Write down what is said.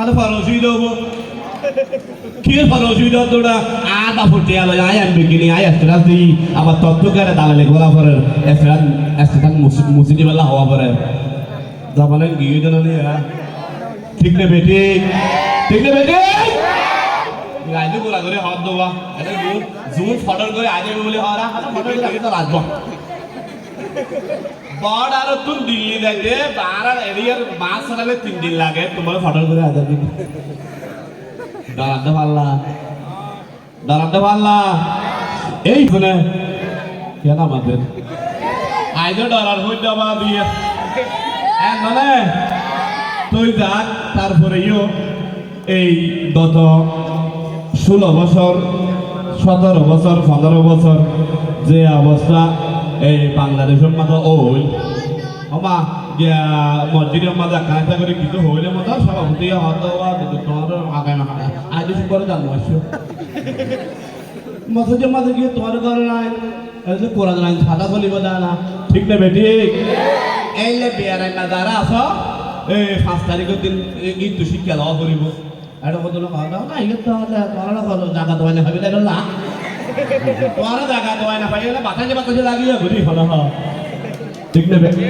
আর fur অসুবিধা হব কি ফার অসুবিধা তোরা আদা ফুটে আলো আই আনবে কিনি আই এস্টেরাস দিই আবার তত্ত্ব করে দালালে গোলা পরে এস্টেরাস এস্টেরাস মুসিদি বেলা হওয়া পরে যাবানে গিয়ে দেন ঠিক না বেটি ঠিক না বেটি আইলে গোলা করে হাত দেওয়া এটা জুন ফটর করে আজ বলে হরা ফটর তো লাগবো বড় আর তুমি দিল্লি যাইতে আর এরিয়ার মাছ চালালে তিন দিন লাগে, তোমার ফটর করে আজ দিন। দাঁড়াতে পারলা দাঁড়াতে পারলা। এই শুনে, কেন আমাদের? আইজো ডলার হইতে আমার দিয়ে। এক মানে তুই যাক তারপরে ইও এই গত ষোলো বছর, সতেরো বছর, পনেরো বছর যে অবস্থা এই বাংলাদেশের মাঝে ওই। আমা মসজিদের মাঝে কাঁচা করে কিছু হইলে মতো সভাপতি হয়তো তোমার আগামী আজ করে জানো আসছো। মসজিদের মাঝে গিয়ে তোমার ঘরে নাই কোরআন নাই, সাদা চলিব না। ঠিক না বেটি এই যে বিয়ারাই না, যারা আছো, এই পাঁচ তারিখের দিন কিন্তু শিক্ষা দেওয়া করিব। এটা কত না এই তো তোমার ভালো জায়গা না ভাবি না তোমার জায়গা দেওয়া না পাই বাতাসে বাতাসে লাগিয়ে ঘুরি হলো ঠিক না বেটি